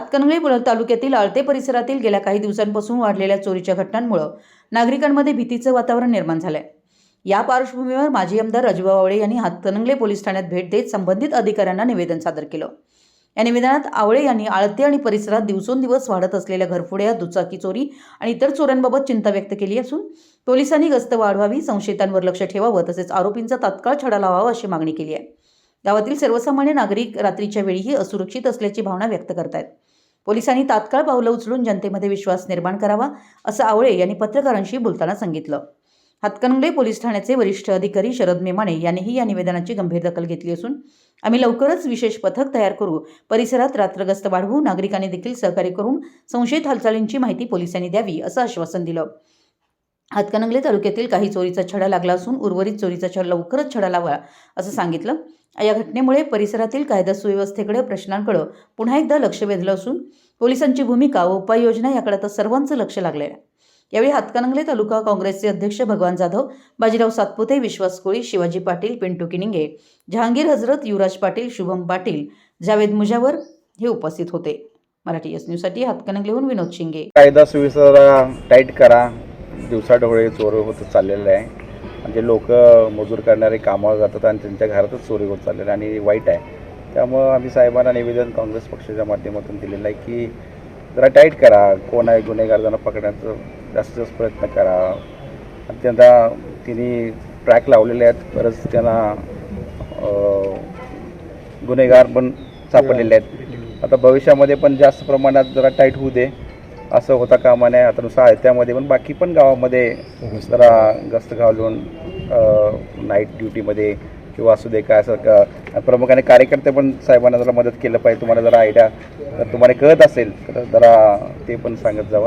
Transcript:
हातकणंगले तालुक्यातील आळते परिसरातील गेल्या काही दिवसांपासून वाढलेल्या चोरीच्या घटनांमुळं नागरिकांमध्ये भीतीचं वातावरण निर्माण झालंय. या पार्श्वभूमीवर माजी आमदार राजूभाऊ आवळे यांनी हातकणंगले पोलीस ठाण्यात भेट देत संबंधित अधिकाऱ्यांना निवेदन सादर केलं. या निवेदनात आवळे यांनी आळते आणि परिसरात दिवसोंदिवस वाढत असलेल्या घरफोड्या दुचाकी चोरी आणि इतर चोऱ्यांबाबत चिंता व्यक्त केली असून पोलिसांनी गस्त वाढवावी संशयितांवर लक्ष ठेवावं तसेच आरोपींचा तात्काळ छडा लावावा अशी मागणी केली आहे. गावातील सर्वसामान्य नागरिक रात्रीच्या वेळीही असुरक्षित असल्याची भावना व्यक्त करतायत. पोलिसांनी तात्काळ पावलं उचलून जनतेमध्ये विश्वास निर्माण करावा असं आवळे यांनी पत्रकारांशी बोलताना सांगितलं. हातकणंगले पोलीस ठाण्याचे वरिष्ठ अधिकारी शरद मेमाणे यांनीही या निवेदनाची गंभीर दखल घेतली असून आम्ही लवकरच विशेष पथक तयार करू परिसरात रात्रगस्त वाढवू नागरिकांनी देखील सहकार्य करून संशयित हालचालींची माहिती पोलिसांनी द्यावी असं आश्वासन दिलं. हातकणंगले तालुक्यातील काही चोरीचा छडा लागला असून उर्वरित चोरीचा छडा लवकरच छडा लावा असं सांगितलं. या घटनेमुळे परिसरातील कायदा सुव्यवस्थेकडे प्रश्नांकडे पुन्हा एकदा लक्ष वेधलं असून पोलिसांची भूमिका व उपाययोजना याकडे आता सर्वांचं लक्ष लागलं आहे यावेळी हातकणंगले तालुका काँग्रेसचे अध्यक्ष भगवान जाधव बाजीराव सातपुते विश्वास कोळी शिवाजी पाटील पिंटू किनिंगे जहांगीर हजरत युवराज पाटील शुभम पाटील जावेद मुजावर हे उपस्थित होते. मराठी एस न्यूजसाठी हातकणंगलेहून विनोद शिंगे. कायदा सुव्यवस्था टाईट करा. दिवसाढोळे चोर होत चाललेलं आहे. म्हणजे लोक मजूर करणारे कामावर जातात आणि त्यांच्या घरातच चोरी होत चाललेलं आहे आणि वाईट आहे. त्यामुळं आम्ही साहेबांना निवेदन काँग्रेस पक्षाच्या माध्यमातून दिलेलं आहे की जरा टाईट करा. कोण आहे गुन्हेगार जण पकडण्याचा जास्तीत जास्त प्रयत्न करा. आणि त्यांना तिने ट्रॅक लावलेले आहेत. बरंच त्यांना गुन्हेगार पण सापडलेले आहेत. आता भविष्यामध्ये पण जास्त प्रमाणात जरा टाईट होऊ दे. असं होता कामा नये आता नुसार आयत्यामध्ये पण बाकी पण गावामध्ये जरा गस्त घालून नाईट ड्युटीमध्ये किंवा असू दे काय असं का प्रमुखाने कार्यकर्ते पण साहेबांना जरा मदत केलं पाहिजे तुम्हाला जरा आयडिया जर तुम्हाला कळत असेल तर जरा ते पण सांगत जावा.